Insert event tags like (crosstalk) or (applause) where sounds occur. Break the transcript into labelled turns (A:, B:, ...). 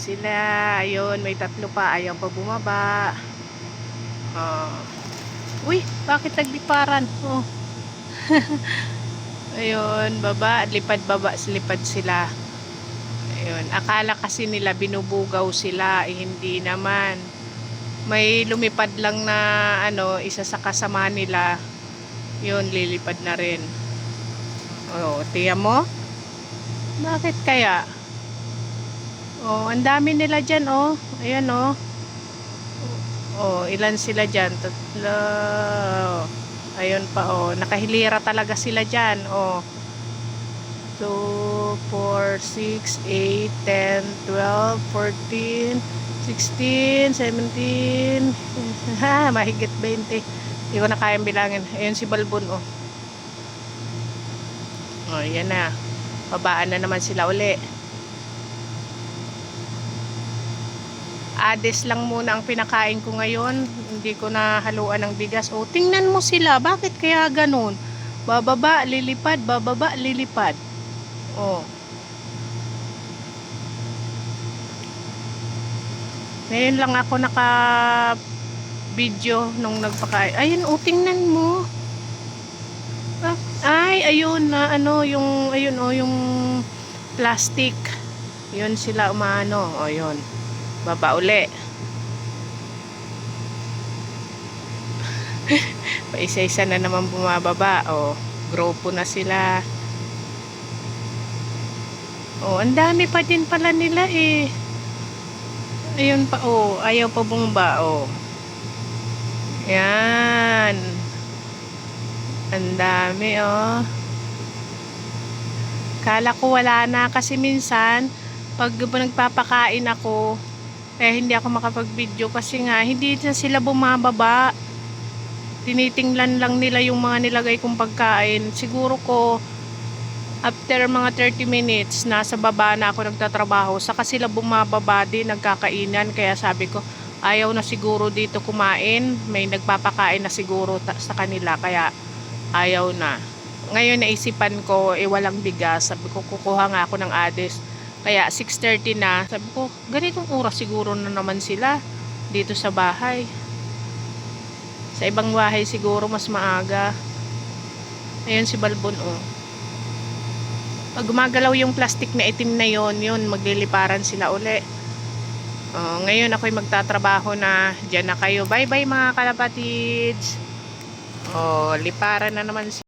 A: sila. Ayun, may tatlo pa. Ayaw pa bumaba. Oh. Uy, bakit nagliparan? Oh. (laughs) Ayun, baba. Lipad baba. Lipad sila. Ayun. Akala kasi nila binubugaw sila. Eh, hindi naman. May lumipad lang na ano, isa sa kasama nila. Yun, lilipad na rin. Oh, tiyan mo? Bakit kaya? Oh, ang dami nila dyan, oh. Ayan, oh. Oh, ilan sila dyan? Tatlo. Ayun pa, oh. Nakahilira talaga sila dyan, oh. 2, 4, 6, 8, 10, 12, 14, 16, 17. Ha, mahigit 20. Hindi ko na bilangin. Ayun si Balbon, oh. Oh, yan na. Babaan na naman sila uli. Ades lang muna ang pinakain ko ngayon. Hindi ko na haluan ng bigas. O, tingnan mo sila. Bakit kaya ganun? Bababa, lilipad, bababa, lilipad. O. Ngayon lang ako naka video nung nagpakain. Ayun, o, tingnan mo. Ah, Ay, ayun na ano yung ayun oh yung plastic. Yun sila umano. O yun. Baba uli. (laughs) Paisa-isa na naman bumababa. O, grupo na sila. O, ang dami pa din pala nila eh. Ayun pa, oh. Ayaw pa bumaba, oh. Yan. Ang dami, oh. Kala ko wala na kasi minsan, pag nagpapakain ako, eh hindi ako makapag-video kasi nga, hindi na sila bumababa. Tinitingnan lang nila yung mga nilagay kong pagkain. Siguro ko, after mga 30 minutes, nasa baba na ako nagtatrabaho. Saka sila bumababa din, nagkakainan. Kaya sabi ko, ayaw na siguro dito kumain. May nagpapakain na siguro sa kanila. Kaya ayaw na. Ngayon naisipan ko, eh walang bigas. Sabi ko, kukuha nga ako ng ades. Kaya 6.30 na. Sabi ko, ganitong oras siguro na naman sila dito sa bahay. Sa ibang bahay siguro mas maaga. Ayun si Balbon, oh. Pag gumagalaw yung plastic na itim na yon yun, magliliparan sila uli. Oh, ngayon ako'y magtatrabaho na. Diyan na kayo. Bye-bye mga kalapatids. Oh, liparan na naman